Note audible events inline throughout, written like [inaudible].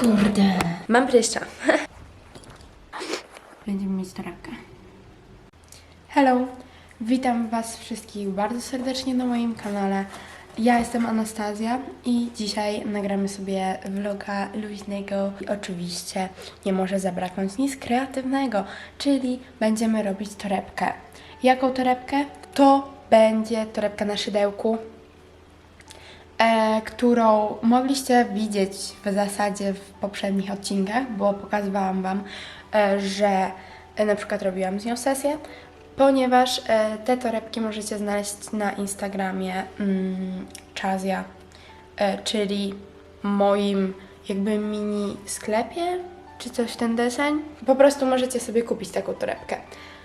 Kurde. Mam pryszcza. [laughs] Będziemy mieć torebkę. Hello! Witam Was wszystkich bardzo serdecznie na moim kanale. Ja jestem Anastazja i dzisiaj nagramy sobie vloga luźnego i oczywiście nie może zabraknąć nic kreatywnego, czyli będziemy robić torebkę. Jaką torebkę? To będzie torebka na szydełku, e, którą mogliście widzieć w zasadzie w poprzednich odcinkach, bo pokazywałam Wam, e, że e, na przykład robiłam z nią sesję, ponieważ e, te torebki możecie znaleźć na Instagramie mm, Chazia, e, czyli moim jakby mini sklepie, czy coś w ten deseń. Po prostu możecie sobie kupić taką torebkę.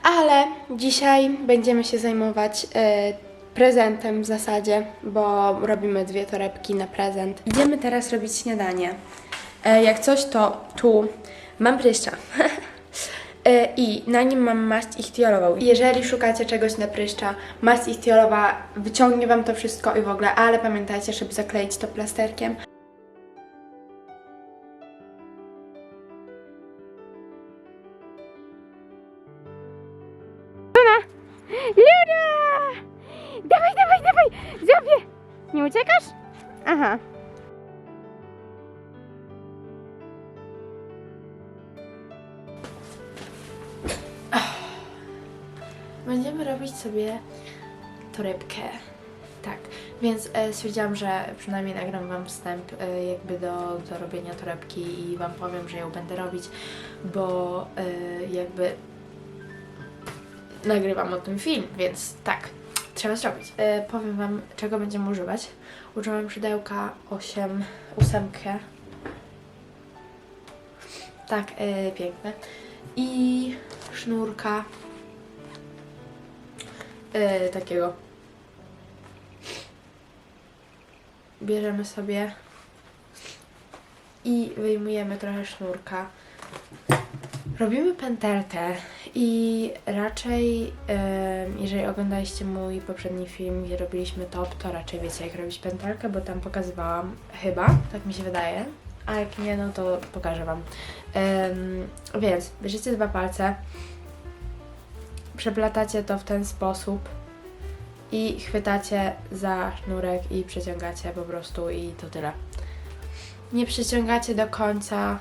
Ale dzisiaj będziemy się zajmować e, prezentem w zasadzie, bo robimy dwie torebki na prezent. Idziemy teraz robić śniadanie. E, jak coś, to tu Mam pryszcza. [laughs] E, I na nim mam maść ichtiolową. Jeżeli szukacie czegoś na pryszcza, maść ichtiolowa wyciągnie Wam to wszystko i w ogóle, ale pamiętajcie, żeby zakleić to plasterkiem. Będziemy robić sobie torebkę. Tak, więc e, stwierdziłam, że przynajmniej nagram Wam wstęp e, jakby do, do robienia torebki i Wam powiem, że ją będę robić, bo e, jakby nagrywam o tym film, więc tak, trzeba zrobić. E, powiem Wam, czego będziemy używać. Użyłam szydełka 8, ósemkę. Tak, e, piękne. I sznurka e, takiego. Bierzemy sobie i wyjmujemy trochę sznurka. Robimy pętelkę i raczej, em, jeżeli oglądaliście mój poprzedni film, gdzie robiliśmy top, to raczej wiecie jak robić pętelkę, bo tam pokazywałam chyba, tak mi się wydaje, a jak nie, no to pokażę Wam. Em, więc bierzecie dwa palce, przeplatacie to w ten sposób i chwytacie za sznurek i przeciągacie po prostu i to tyle. Nie przeciągacie do końca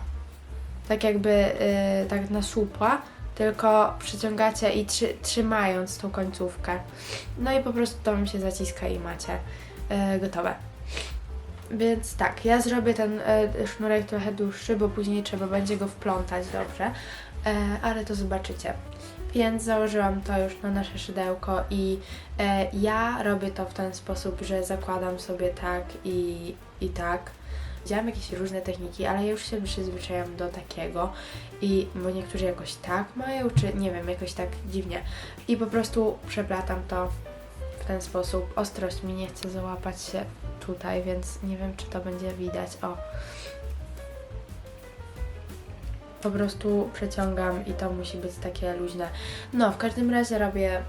tak jakby y, tak na słupła, tylko przeciągacie i trzy, trzymając tą końcówkę. No i po prostu to wam się zaciska i macie y, gotowe. Więc tak, ja zrobię ten y, sznurek trochę dłuższy, bo później trzeba będzie go wplątać dobrze, e, ale to zobaczycie. Więc założyłam to już na nasze szydełko i e, ja robię to w ten sposób, że zakładam sobie tak i, i tak. Widziałam jakieś różne techniki, ale ja już się przyzwyczaiłam do takiego i bo niektórzy jakoś tak mają, czy nie wiem, jakoś tak dziwnie. I po prostu przeplatam to w ten sposób. Ostrość mi nie chce załapać się tutaj, więc nie wiem, czy to będzie widać. O. Po prostu przeciągam i to musi być takie luźne. No, w każdym razie robię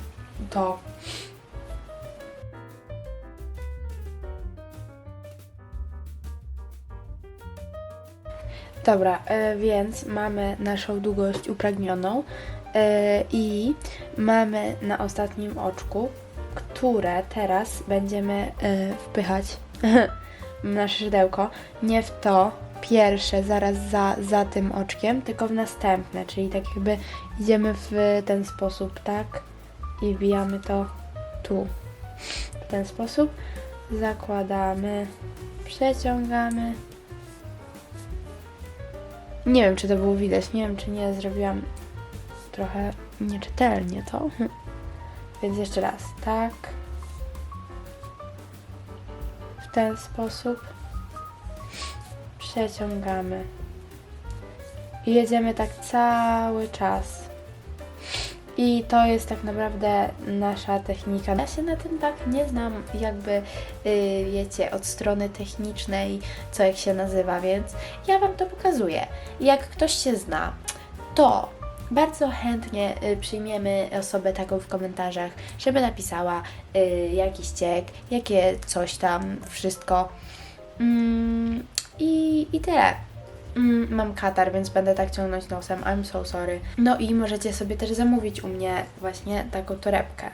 to Dobra, e, więc mamy naszą długość upragnioną e, i mamy na ostatnim oczku, które teraz będziemy e, wpychać [laughs] nasze szydełko. Nie w to pierwsze, zaraz za, za tym oczkiem, tylko w następne, czyli tak jakby idziemy w ten sposób, tak? I wbijamy to tu. W ten sposób zakładamy, przeciągamy. Nie wiem, czy to było widać, nie wiem, czy nie zrobiłam trochę nieczytelnie to. [laughs] Więc jeszcze raz, tak. W ten sposób przeciągamy. I jedziemy tak cały czas. I to jest tak naprawdę nasza technika. Ja się na tym tak nie znam, jakby yy, wiecie, od strony technicznej, co jak się nazywa, więc ja Wam to pokazuję. Jak ktoś się zna, to bardzo chętnie y, przyjmiemy osobę taką w komentarzach, żeby napisała y, jakiś ciek, jakie coś tam, wszystko. Mm, i, I tyle. mm, mam katar, więc będę tak ciągnąć nosem. I'm so sorry. No i możecie sobie też zamówić u mnie właśnie taką torebkę.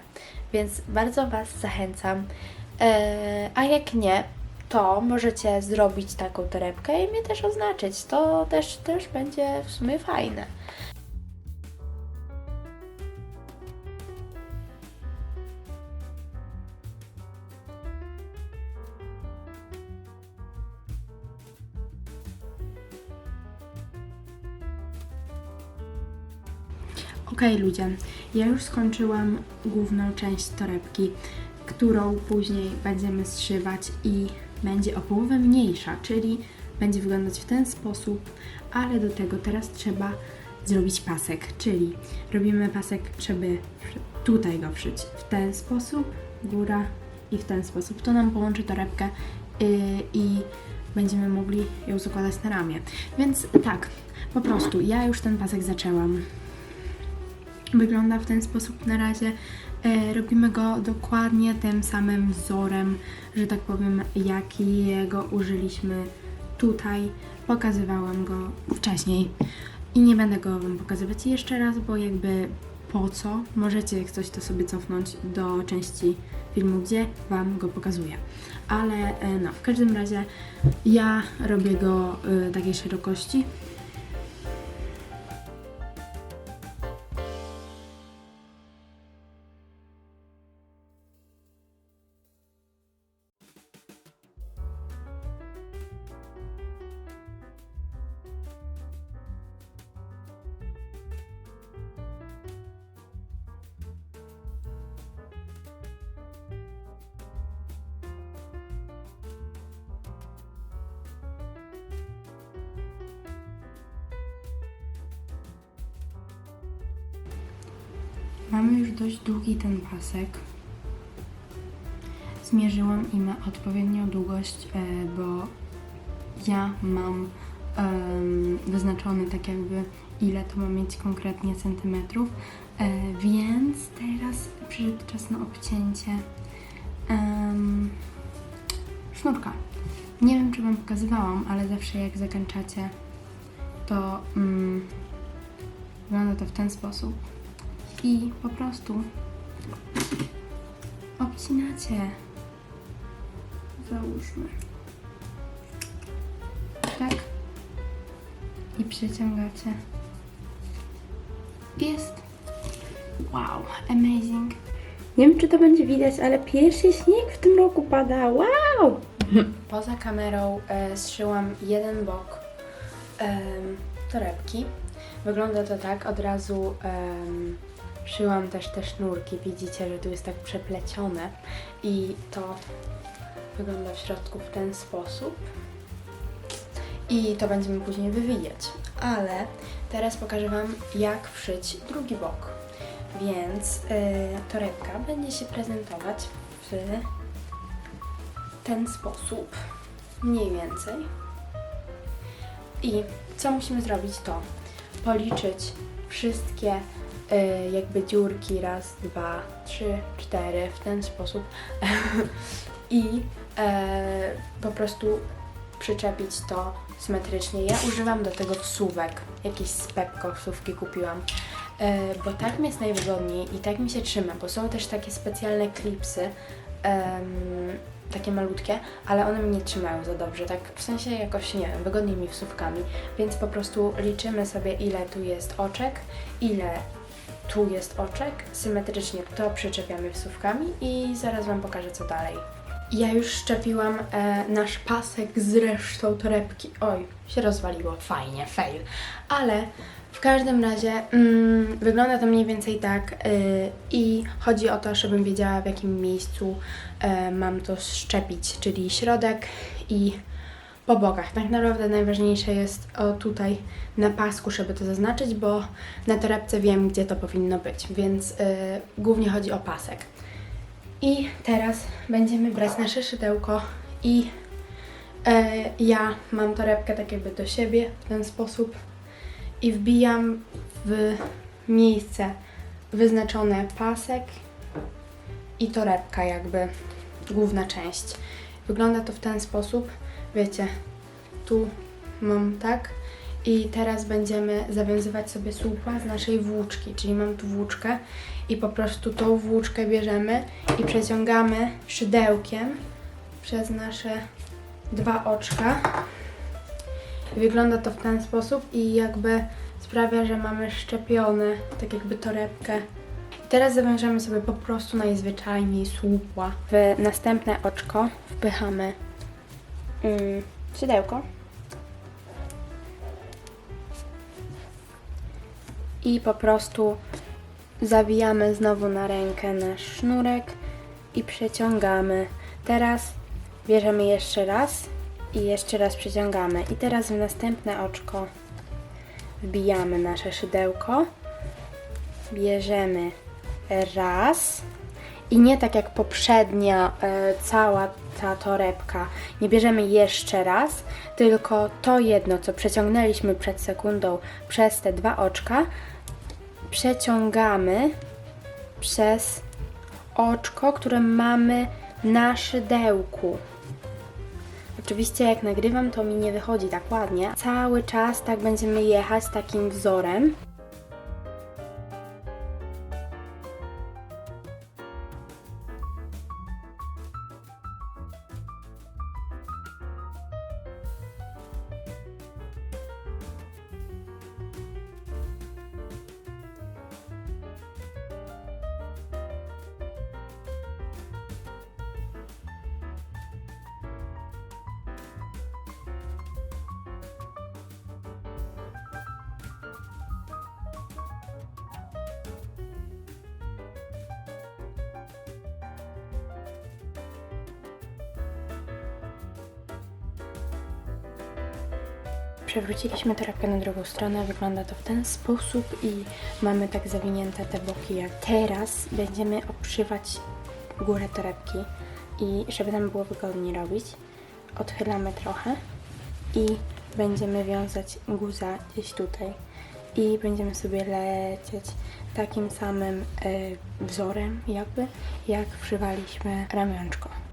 Więc bardzo Was zachęcam. Eee, a jak nie, to możecie zrobić taką torebkę i mnie też oznaczyć. To też, też będzie w sumie fajne. Okej ludzie, ja już skończyłam główną część torebki, którą później będziemy zszywać i będzie o połowę mniejsza, czyli będzie wyglądać w ten sposób, ale do tego teraz trzeba zrobić pasek, czyli robimy pasek, żeby tutaj go wszyć w ten sposób, góra i w ten sposób. To nam połączy torebkę yy, i będziemy mogli ją zakładać na ramię. Więc tak, po prostu ja już ten pasek zaczęłam wygląda w ten sposób na razie. E, robimy go dokładnie tym samym wzorem, że tak powiem, jakiego użyliśmy tutaj. Pokazywałam go wcześniej i nie będę go Wam pokazywać jeszcze raz, bo jakby po co? Możecie jak coś to sobie cofnąć do części filmu, gdzie Wam go pokazuję. Ale e, no, w każdym razie ja robię go e, takiej szerokości, Mamy już dość długi ten pasek. Zmierzyłam im odpowiednią długość, e, bo ja mam wyznaczony tak jakby ile to ma mieć konkretnie centymetrów, e, więc teraz przyszedł czas na obcięcie sznurka. Nie wiem, czy Wam pokazywałam, ale zawsze jak zakończacie, to mm, wygląda to w ten sposób i po prostu obcinacie. Załóżmy. Tak. I przeciągacie. Jest. Wow, amazing. Nie wiem, czy to będzie widać, ale pierwszy śnieg w tym roku pada. Wow! [laughs] Poza kamerą e, zszyłam jeden bok em, torebki. Wygląda to tak, od razu em, szyłam też te sznurki. Widzicie, że tu jest tak przeplecione i to wygląda w środku w ten sposób. I to będziemy później wywijać. Ale teraz pokażę Wam, jak wszyć drugi bok. Więc e, torebka będzie się prezentować w ten sposób, mniej więcej. I co musimy zrobić to policzyć wszystkie jakby dziurki, raz, dwa, trzy, cztery, w ten sposób. [laughs] I e, po prostu przyczepić to symetrycznie. Ja używam do tego wsówek, jakieś z Pepko kupiłam, e, bo tak mi jest najwygodniej i tak mi się trzyma, bo są też takie specjalne klipsy, takie malutkie, ale one mnie nie trzymają za dobrze, tak w sensie jakoś, nie wiem, wygodniej mi wsówkami, więc po prostu liczymy sobie ile tu jest oczek, ile tu jest oczek, symetrycznie to przyczepiamy wsówkami i zaraz Wam pokażę co dalej. Ja już szczepiłam e, nasz pasek z resztą torebki. Oj, się rozwaliło, fajnie, fail. Ale w każdym razie mm, wygląda to mniej więcej tak y, i chodzi o to, żebym wiedziała w jakim miejscu e, mam to szczepić, czyli środek i po bokach. Tak naprawdę najważniejsze jest o tutaj na pasku, żeby to zaznaczyć, bo na torebce wiem, gdzie to powinno być, więc y, głównie chodzi o pasek. I teraz będziemy brać nasze szydełko i e, ja mam torebkę tak jakby do siebie w ten sposób i wbijam w miejsce wyznaczone pasek i torebka jakby główna część. Wygląda to w ten sposób, wiecie, tu mam tak I teraz będziemy zawiązywać sobie słupa z naszej włóczki, czyli mam tu włóczkę i po prostu tą włóczkę bierzemy i przeciągamy szydełkiem przez nasze dwa oczka. Wygląda to w ten sposób i jakby sprawia, że mamy szczepione, tak jakby torebkę. Teraz zawiążemy sobie po prostu najzwyczajniej słupła. W następne oczko wpychamy mm, szydełko. I po prostu zawijamy znowu na rękę nasz sznurek i przeciągamy. Teraz bierzemy jeszcze raz i jeszcze raz przeciągamy. I teraz w następne oczko wbijamy nasze szydełko, bierzemy raz i nie tak jak poprzednia e, cała ta torebka. Nie bierzemy jeszcze raz, tylko to jedno, co przeciągnęliśmy przed sekundą przez te dwa oczka, przeciągamy przez oczko, które mamy na szydełku. Oczywiście jak nagrywam, to mi nie wychodzi tak ładnie. Cały czas tak będziemy jechać takim wzorem. Przewróciliśmy torebkę na drugą stronę, wygląda to w ten sposób i mamy tak zawinięte te boki jak teraz. Będziemy obszywać górę torebki i żeby nam było wygodniej robić, odchylamy trochę i będziemy wiązać guza gdzieś tutaj i będziemy sobie lecieć takim samym e, wzorem jakby, jak wszywaliśmy ramionczko.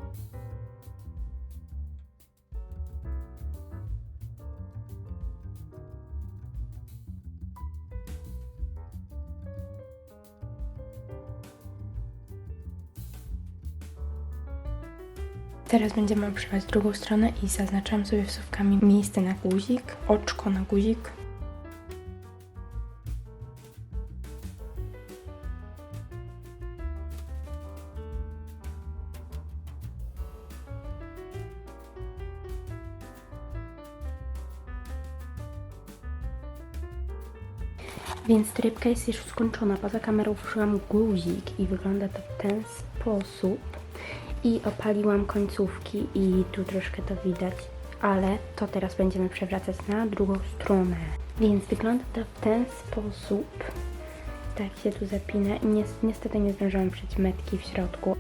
Teraz będziemy obszywać drugą stronę i zaznaczam sobie wsówkami miejsce na guzik, oczko na guzik. Więc trybka jest już skończona. Poza kamerą wszyłam guzik i wygląda to w ten sposób. I opaliłam końcówki i tu troszkę to widać, ale to teraz będziemy przewracać na drugą stronę. Więc wygląda to w ten sposób. Tak się tu zapina i ni- niestety nie zdążyłam przyć metki w środku.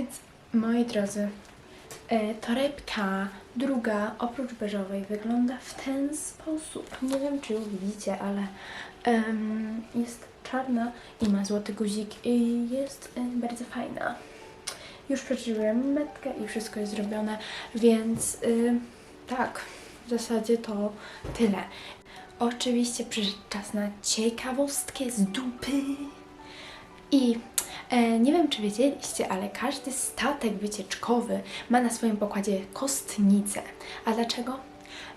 Więc moi drodzy, e, torebka druga oprócz beżowej wygląda w ten sposób. Nie wiem czy ją widzicie, ale em, jest czarna i ma złoty guzik i jest e, bardzo fajna. Już przeczytałam metkę i wszystko jest zrobione, więc y, tak, w zasadzie to tyle. Oczywiście przyszedł czas na ciekawostkę z dupy. I nie wiem, czy wiedzieliście, ale każdy statek wycieczkowy ma na swoim pokładzie kostnicę. A dlaczego?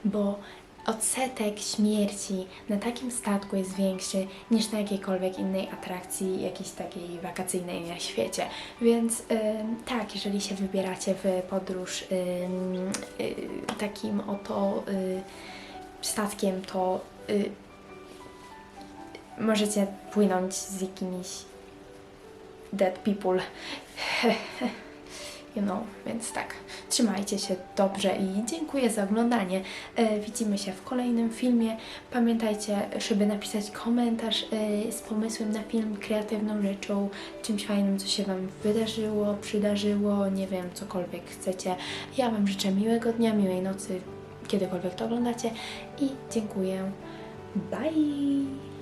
Bo odsetek śmierci na takim statku jest większy niż na jakiejkolwiek innej atrakcji, jakiejś takiej wakacyjnej na świecie. Więc em, tak, jeżeli się wybieracie w podróż em, y, takim oto y, statkiem, to y, możecie płynąć z jakimiś dead people. [laughs] You know, więc tak, trzymajcie się dobrze i dziękuję za oglądanie. E, widzimy się w kolejnym filmie. Pamiętajcie, żeby napisać komentarz e, z pomysłem na film, kreatywną rzeczą, czymś fajnym, co się Wam wydarzyło, przydarzyło, nie wiem, cokolwiek chcecie. Ja Wam życzę miłego dnia, miłej nocy, kiedykolwiek to oglądacie i dziękuję. Bye!